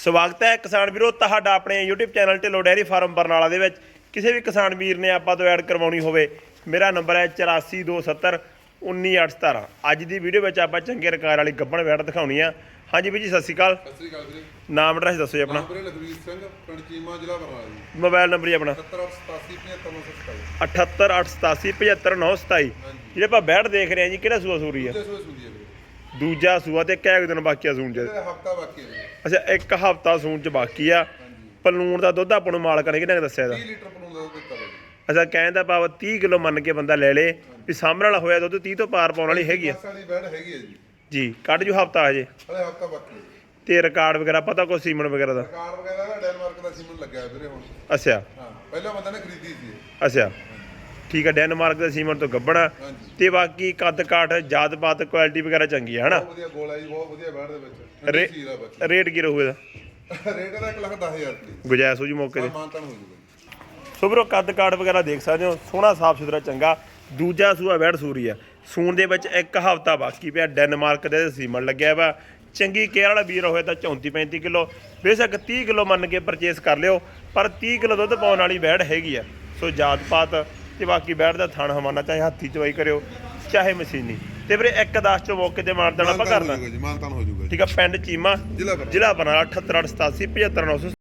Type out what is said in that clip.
ਸਵਾਗਤ ਹੈ ਕਿਸਾਨ ਵੀਰੋ ਤੁਹਾਡਾ ਆਪਣੇ YouTube channel Dhillon dairy farm Barnala ਦੇ ਵਿੱਚ। ਕਿਸੇ ਵੀ ਕਿਸਾਨ ਵੀਰ ਨੇ ਆਪਾਂ ਤੋਂ ਐਡ ਕਰਵਾਉਣੀ ਹੋਵੇ ਮੇਰਾ ਨੰਬਰ ਹੈ 8427 19817 ਅੱਜ ਦੀ ਵੀਡੀਓ ਵਿੱਚ ਆਪਾਂ ਚੰਗੇ ਰਕਾਰ ਵਾਲੀ ਗੱਬਣ ਵੈੜ ਦਿਖਾਉਣੀ ਆ। ਹਾਂਜੀ ਵੀਰ ਜੀ ਸਤਿ ਸ਼੍ਰੀ ਅਕਾਲ। ਸਤਿ ਸ੍ਰੀ ਅਕਾਲ ਵੀਰੇ। ਨਾਮ ਐਡਰੈਸ ਦੱਸੋ ਜੀ ਆਪਣਾ। ਵੀਰੇ ਲਖਵੀਰ ਸਿੰਘ ਪਿੰਡ ਚੀਮਾ ਜ਼ਿਲ੍ਹਾ ਬਰਨਾਲਾ ਜੀ। ਮੋਬਾਈਲ ਨੰਬਰ ਜੀ ਆਪਣਾ। 7887 78887 ਜਿਹੜੇ ਆਪਾਂ ਬੈੜ ਦੇਖ ਰਹੇ ਹਾਂ ਜੀ ਕਿਹੜਾ ਸੂਆ ਸੂਰੀ ਆ? ਦੂਜਾ ਸੂਆ ਤੇ ਕਿਹ ਦਿਨ ਬਾਕੀ ਆ ਸੂਣ ਚ। ਹਫਤਾ ਬਾਕੀ ਹੈ ਅੱਛਾ ਇੱਕ ਹਫਤਾ ਸੂਣ ਚ ਬਾਕੀ ਆ। ਪਲੂਣ ਦਾ ਦੁੱਧ ਆਪਾਂ ਨੂੰ ਮਾਲਕਾਂ ਨੇ ਕਿਹਨੇ ਦੱਸਿਆ ਦਾ 30 ਲੀਟਰ ਪਲੂਣ ਦਾ ਦੁੱਧ ਦਿੱਤਾ ਅੱਛਾ ਕਹਿਣ ਦਾ ਭਾਵ 30 ਕਿਲੋ ਮੰਨ ਕੇ ਬੰਦਾ ਲੈ ਲੇ ਵੀ ਸਾਹਮਣੇ ਵਾਲਾ ਹੋਇਆ ਦੁੱਧ 30 ਤੋਂ ਪਾਰ ਪਾਉਣ ਵਾਲੀ ਹੈਗੀ ਆ। ਵਾਲੀ ਬੈਡ ਹੈਗੀ ਹੈ ਜੀ। ਜੀ ਕੱਢ ਜੂ ਹਫਤਾ ਹਜੇ। ਹਲੇ ਹਫਤਾ ਬਾਕੀ ਤੇ ਰਿਕਾਰਡ ਵਗੈਰਾ ਪਤਾ ਕੋਈ ਸੀਮਨ ਵਗੈਰਾ ਦਾ? ਕਾਰ ਵਗੈਰਾ ਦਾ ਡੈਨਮਾਰਕ ਦਾ ਸੀਮਨ ਲੱਗਿਆ ਵੀਰੇ ਹੁਣ। ਅੱਛਾ। ਹਾਂ ਪਹਿਲਾਂ ਬੰਦਾ ਨੇ ਖਰੀਦੀ ਸੀ। ਅੱਛਾ। ਠੀਕ ਹੈ ਡੈਨਮਾਰਕ ਦੇ ਸੀਮਨ ਤੋਂ ਗੱਬਣਾ ਤੇ ਬਾਕੀ ਕੱਦ ਕਾਠ ਜਾਤ ਪਾਤ ਕੁਆਲਿਟੀ ਵਗੈਰਾ ਚੰਗੀ ਹੈ ਹਨਾ? ਬਹੁਤ ਵਧੀਆ ਗੋਲਾ ਜੀ ਬਹੁਤ ਵਧੀਆ ਬੈਡ ਦੇ ਵਿੱਚ। ਰੇ- ਠੰਡੀ ਸੀਲ ਆ ਬੱਚੀ। ਰੇਟ ਕੀ ਰਹੂਗਾ ਇਹਦਾ? ਰੇਟ ਇਹਦਾ 1 ਲੱਖ 10000 ਰੁਪਏ। ਗੁਜਾਇਸ਼ ਹੋ ਜੀ ਮੌਕੇ ਤੇ। ਮਾਨਤਨ ਹੋ ਜੂਗਾ ਸੋ ਵੀਰੋ ਕੱਦ ਕਾਠ ਵਗੈਰਾ ਦੇਖ ਸਕਦੇ ਹੋ। ਸੋਹਣਾ ਸਾਫ਼ ਸੁਥਰਾ ਚੰਗਾ। ਦੂਜਾ ਸੂਆ ਵੈੜ ਸੂਰੀ ਆ। ਸੂਣ ਦੇ ਵਿੱਚ ਇੱਕ ਹਫਤਾ ਬਾਕੀ ਪਿਆ। ਡੈਨਮਾਰਕ ਦੇ ਸੀਮਨ ਲੱਗਿਆ ਵਾ। ਚੰਗੀ ਕੇਅਰ ਵਾਲਾ ਵੀਰ ਹੋਏ ਤਾਂ 34 35 ਕਿਲੋ। ਬੇਸ਼ੱਕ 30 ਕਿਲੋ ਮੰਨ ਕੇ ਪਰਚੇਸ ਕਰ ਲਿਓ। ਪਰ 30 ਕਿਲੋ ਦੁੱਧ ਪਾਉਣ ਵਾਲੀ ਵੈੜ ਹੈਗੀ ਆ। ਸੋ ਜਾਤ ਪਾਤ ਤੇ ਬਾਕੀ ਬੈਠਦਾ ਥਾਣ ਹਵਾਨਾ ਚਾਹੇ ਹੱਥੀ ਚਵਾਈ ਕਰਿਓ ਚਾਹੇ ਮਸ਼ੀਨੀ। ਤੇ ਵੀਰੇ 110 ਚੋਂ ਮੌਕੇ ਤੇ ਮਾਰ ਦੇਣਾ ਆਪਾਂ ਕਰਨਾ ਹੋ ਜਾਊਗਾ ਜੀ ਮਾਨਤਾਨ ਹੋ ਜਾਊਗਾ ਠੀਕ ਆ ਪਿੰਡ ਚੀਮਾ ਜ਼ਿਲ੍ਹਾ ਬਰਨਾਲਾ। 7887875900